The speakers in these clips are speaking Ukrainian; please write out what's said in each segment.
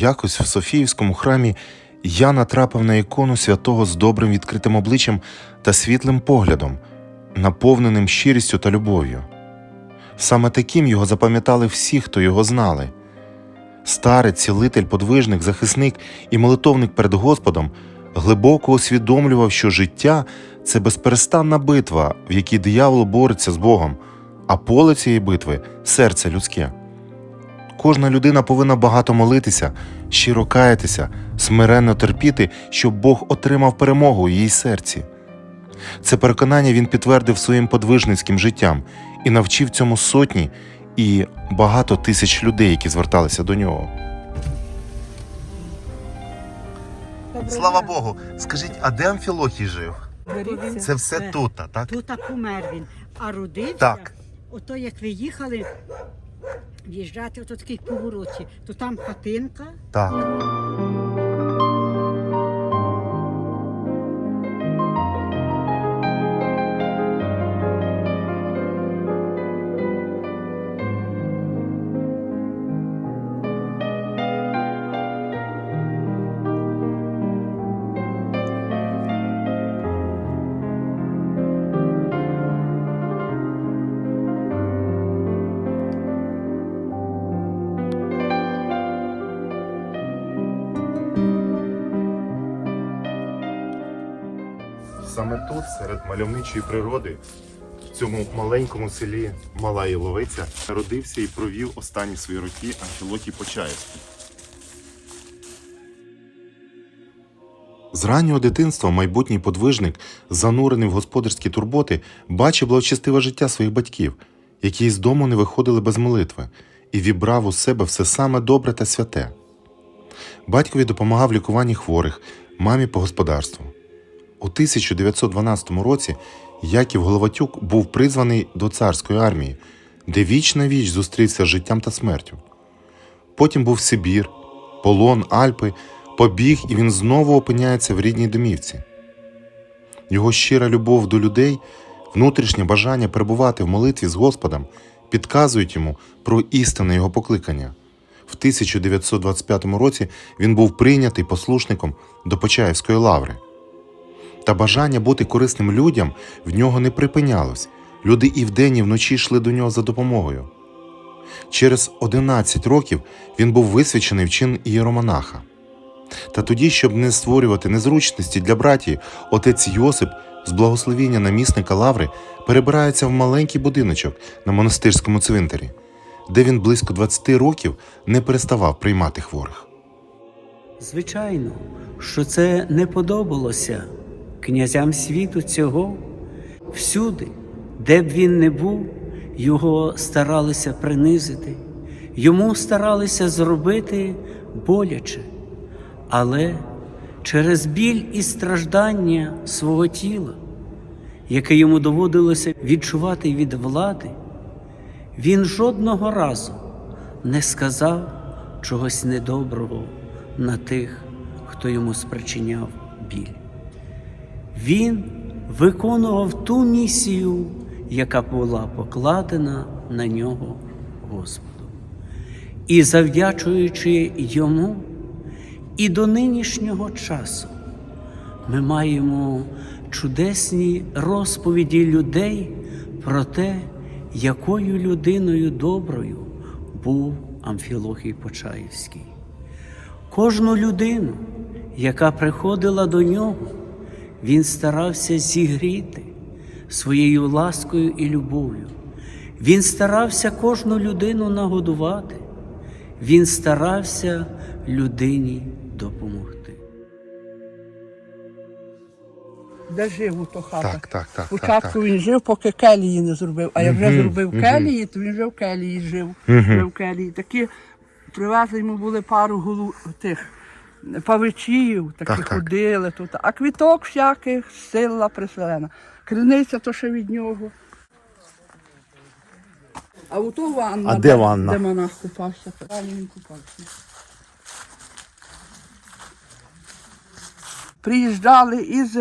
Якось в Софіївському храмі я натрапив на ікону святого з добрим відкритим обличчям та світлим поглядом, наповненим щирістю та любов'ю. Саме таким його запам'ятали всі, хто його знали. Старець, цілитель, подвижник, захисник і молитовник перед Господом глибоко усвідомлював, що життя це безперестанна битва, в якій диявол бореться з Богом, а поле цієї битви серце людське. Кожна людина повинна багато молитися, щиро каятися, смиренно терпіти, щоб Бог отримав перемогу у її серці. Це переконання він підтвердив своїм подвижницьким життям і навчив цьому сотні і багато тисяч людей, які зверталися до нього. Слава Богу, скажіть, а де Амфілохій жив? Це все тут, так? Тут помер він, а родився. Так. Ото як ви їхали в'їжджати, ото такий повороті, то там хатинка, Так. Тут, серед мальовничої природи, в цьому маленькому селі Мала Іловиця, народився і провів останні свої роки Анфілотій Почаївський. З раннього дитинства майбутній подвижник, занурений в господарські турботи, бачив благочестиве життя своїх батьків, які з дому не виходили без молитви, і вібрав у себе все саме добре та святе. Батькові допомагав лікуванні хворих, мамі по господарству. У 1912 році Яків Головатюк був призваний до царської армії, де віч на віч зустрівся з життям та смертю. Потім був Сибір, полон, Альпи, побіг, і він знову опиняється в рідній домівці. Його щира любов до людей, внутрішнє бажання перебувати в молитві з Господом підказують йому про істинне його покликання. В 1925 році він був прийнятий послушником до Почаївської лаври. Та бажання бути корисним людям в нього не припинялось. Люди і вдень, і вночі йшли до нього за допомогою. Через 11 років він був висвячений в чин ієромонаха. Та тоді, щоб не створювати незручності для братії, отець Йосип з благословіння намісника Лаври перебирається в маленький будиночок на монастирському цвинтарі, де він близько 20 років не переставав приймати хворих. Звичайно, що це не подобалося князям світу цього. Всюди, де б він не був, його старалися принизити, йому старалися зробити боляче, але через біль і страждання свого тіла, яке йому доводилося відчувати від влади, він жодного разу не сказав чогось недоброго на тих, хто йому спричиняв біль. Він виконував ту місію, яка була покладена на нього Господом. І завдячуючи йому, і до нинішнього часу ми маємо чудесні розповіді людей про те, якою людиною доброю був Амфілохій Почаївський. Кожну людину, яка приходила до нього, він старався зігріти своєю ласкою і любов'ю. Він старався кожну людину нагодувати. Він старався людині допомогти. Де жив у то хата? Так, так, так, Спочатку він жив, поки келії не зробив. А як вже зробив келії, то він вже в келії жив. Жив в келії. Такі привезли йому були пару голу тих павичів, такі Так, так. ходили тут. А квіток всяких, сила приселена. Криниця то ще від нього. А у то ванна, А де ванна? де монах купався. Далі він купався. Приїжджали із,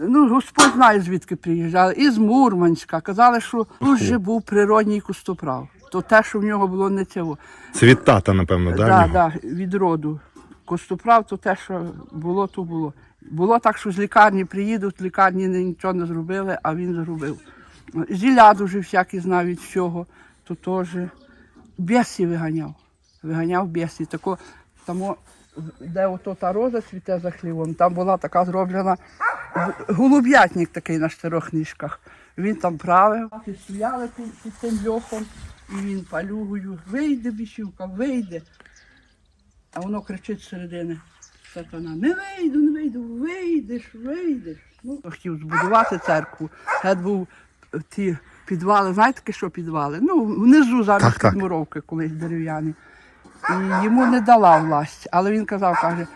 ну, Господь знає, звідки приїжджали, із Мурманська. Казали, що тут же був природній кустоправ. то те, що в нього було не цього. Це від тата, напевно, в Да, да, від роду. Костоправ, то те, що було, то було. Було так, що з лікарні приїдуть, лікарні нічого не зробили, а він зробив. Зіля дуже всякі знав від всього, то теж бєсі виганяв. Виганяв бєсі. Тако, тамо, де ото та роза цвіте за хлівом, там була така зроблена голуб'ятник такий на чотирьох ніжках. Він там правив, стояли під, під тим льохом, і він палюгою, вийде бісюка, вийде. А воно кричить з середини. Сатана, не вийду, не вийду, вийдеш, вийдеш. Ну, хотів збудувати церкву. Гет був ті підвали, знаєте, що підвали? Ну, внизу так. підмуровки колись дерев'яні. І йому не дала власть. Але він казав, каже,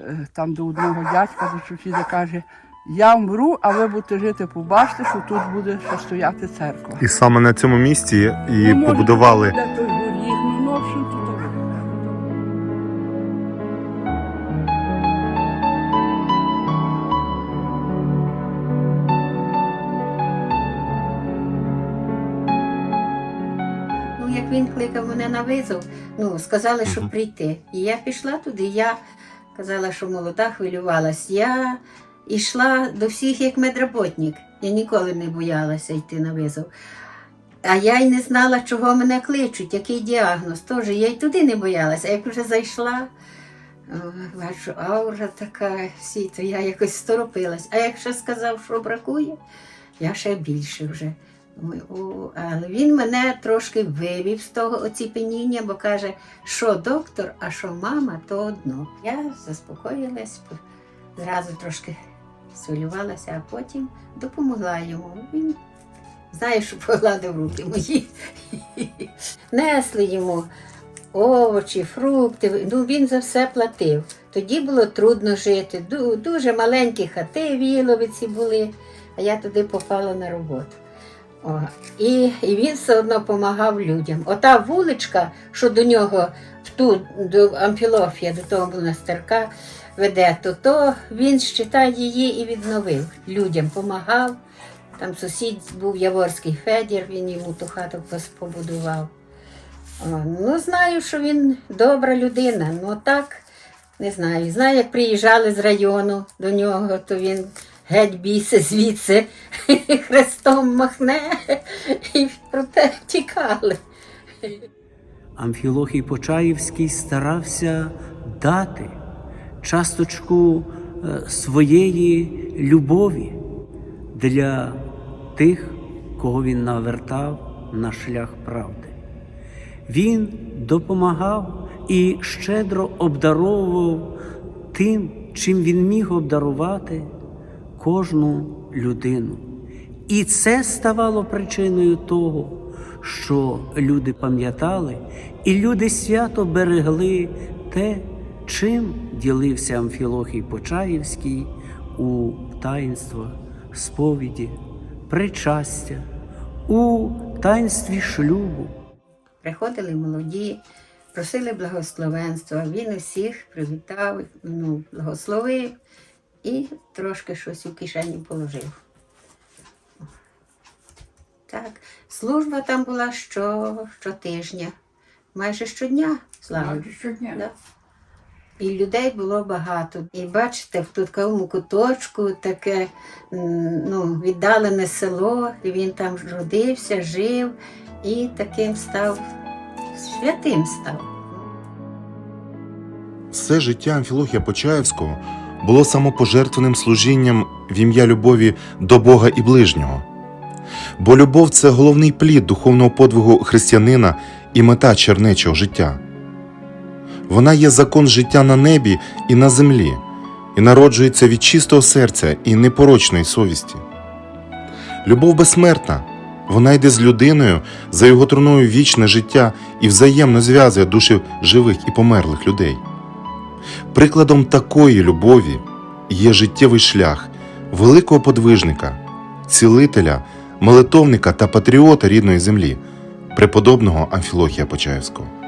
е, там до одного дядька, до сусіда, каже, я вмру, а ви будете жити, побачите, що тут буде ще стояти церква. І саме на цьому місці і Ну, побудували. Він мене на визов, ну, сказали, щоб прийти. І я пішла туди. Я казала, що молода хвилювалась. Я йшла до всіх як медработник. Я ніколи не боялася йти на визов. А я й не знала, чого мене кличуть, який діагноз. Тож я й туди не боялася. А як вже зайшла, бачу, аура така, всі, то я якось сторопилась. А якщо сказав, що бракує, я ще більше вже. О, але він мене трошки вивів з того оціпеніння, бо каже, що доктор, а що мама, то одно. Я заспокоїлась, по- зразу трошки солювалася, а потім допомогла йому. Він знає, що погладив руки мої. Несли йому овочі, фрукти. Ну, він за все платив. Тоді було трудно жити. Дуже маленькі хати в Іловиці були, а я туди попала на роботу. О, і, і він все одно допомагав людям. Ота вуличка, що до нього в ту до Амфілофія, до того монастирка веде, то, то він считай її і відновив. Людям допомагав. Там сусід був Яворський Федір, він йому ту хату побудував. О, ну, знаю, що він добра людина. Ну так, не знаю. Знаю, як приїжджали з району до нього, то він геть бійся звідси, хрестом махне і проте тікали. Амфілохій Почаївський старався дати часточку е, своєї любові для тих, кого він навертав на шлях правди. Він допомагав і щедро обдаровував тим, чим він міг обдарувати кожну людину. І це ставало причиною того, що люди пам'ятали, і люди свято берегли те, чим ділився Амфілохій Почаївський у таїнствах сповіді, причастя, у таїнстві шлюбу. Приходили молоді, просили благословенства. Він усіх привітав, ну, благословив і трошки щось у кишені положив. Так, служба там була що, щотижня, майже щодня, слава. Щодня. Да. І людей було багато. І бачите, в такому куточку таке ну, віддалене село, і він там родився, жив і таким став святим став. Все життя Амфілохія Почаївського було самопожертвеним служінням в ім'я любові до Бога і ближнього. Бо любов це головний плід духовного подвигу християнина і мета чернечого життя. Вона є закон життя на небі і на землі, і народжується від чистого серця і непорочної совісті. Любов безсмертна, вона йде з людиною за його труною вічне життя і взаємно зв'язує душі живих і померлих людей. Прикладом такої любові є життєвий шлях великого подвижника, цілителя, молитовника та патріота рідної землі, преподобного Амфілохія Почаївського.